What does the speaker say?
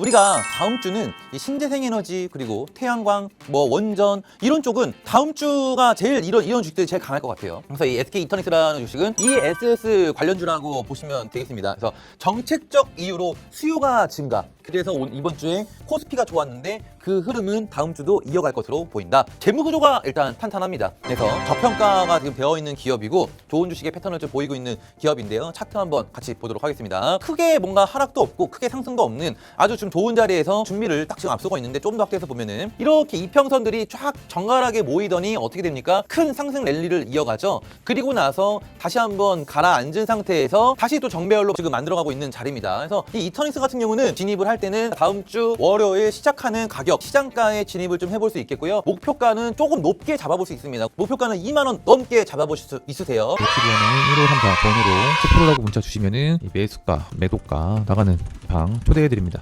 우리가 다음 주는 이 신재생 에너지 그리고 태양광, 뭐 원전 이런 쪽은 다음 주가 제일 이런 이런 주식들이 제일 강할 것 같아요. 그래서 이 SK 이터닉스라는 주식은 ESS 관련주라고 보시면 되겠습니다. 그래서 정책적 이유로 수요가 증가. 그래서 온- 이번 주에 코스피가 좋았는데 그 흐름은 다음 주도 이어갈 것으로 보인다. 재무 구조가 일단 탄탄합니다. 그래서 저평가가 지금 되어 있는 기업이고 좋은 주식의 패턴을 좀 보이고 있는 기업인데요. 차트 한번 같이 보도록 하겠습니다. 크게 뭔가 하락도 없고 크게 상승도 없는 아주 좀 좋은 자리에서 준비를 딱 지금 앞서고 있는데 좀 더 확대해서 보면은 이렇게 이평선들이 쫙 정갈하게 모이더니 어떻게 됩니까? 큰 상승 랠리를 이어가죠. 그리고 나서 다시 한번 가라앉은 상태에서 다시 또 정배열로 지금 만들어가고 있는 자리입니다. 그래서 이 이터닉스 같은 경우는 진입을 할 때는 다음 주 월요일 시작하는 가격 시장가에 진입을 좀 해볼 수 있겠고요. 목표가는 조금 높게 잡아볼 수 있습니다. 목표가는 2만 원 넘게 잡아보실 수 있으세요. 노트리언의 1534번으로 10%라고 문자 주시면은 이 매수가, 매도가 나가는 방 초대해 드립니다.